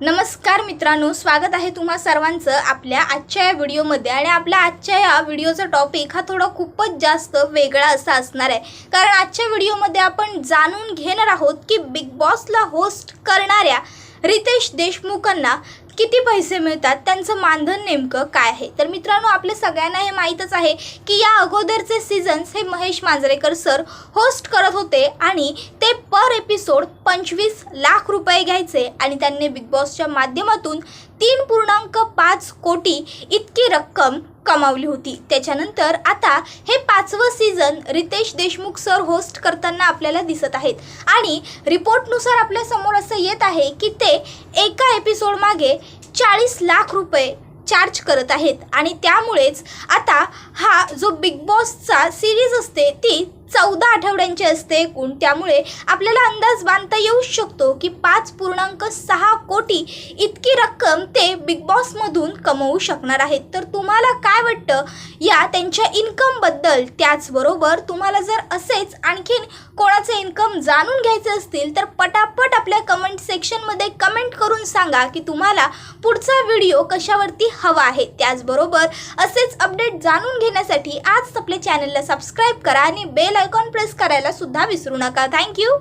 नमस्कार मित्रांनो स्वागत आहे तुम्हा सर्वांचं आपल्या आजच्या या व्हिडिओमध्ये. आणि आपल्या आजच्या या व्हिडिओचा टॉपिक हा थोडा खूपच जास्त वेगळा असा असणार आहे. कारण आजच्या व्हिडिओमध्ये आपण जाणून घेणार आहोत की बिग बॉसला होस्ट करणाऱ्या रितेश देशमुखांना किती पैसे मिळतात त्यांचं मानधन नेमकं काय आहे? तर मित्रांनो आपल्या सगळ्यांना हे माहीतच आहे की या अगोदरचे सीझन्स हे महेश मांजरेकर सर होस्ट करत होते आणि ते पर एपिसोड पंचवीस लाख रुपये घ्यायचे आणि त्यांनी बिग बॉसच्या माध्यमातून तीन पूर्णांक पाच कोटी इतकी रक्कम कमावली होती. त्याच्यानंतर आता हे पाचवं season Riteish Deshmukh sir host करताना आपल्याला दिसत आहेत. आणि रिपोर्टनुसार आपल्यासमोर असं येत आहे की ते एका एपिसोड मागे चाळीस लाख रुपये चार्ज करत आहेत. आणि त्यामुळेच आता हा जो बिग बॉसचा सिरीज असते ती चौदा आठवड्यांची असते. एकूण त्यामुळे आपल्याला अंदाज बांधता शकतो की पाच पूर्णांक सहा कोटी इतकी रक्कम ते बिग बॉसमधून कमवू शकणार आहेत. तर तुम्हाला काय वाटतं? या त्यांच्या इन्कमबद्दल त्याचबरोबर तुम्हाला जर असेच आणखीन कोणाचे इन्कम जाणून घ्यायचे असतील तर पटापट आपल्या कमेंट सेक्शनमध्ये कमेंट करून सांगा की तुम्हाला पुढचा व्हिडिओ कशावरती हवा आहे. त्याचबरोबर असेच अपडेट जाणून घेण्यासाठी आज आपल्या चॅनलला सबस्क्राईब करा आणि बेल आयकॉन प्रेस करायला सुद्धा विसरू नका. थँक्यू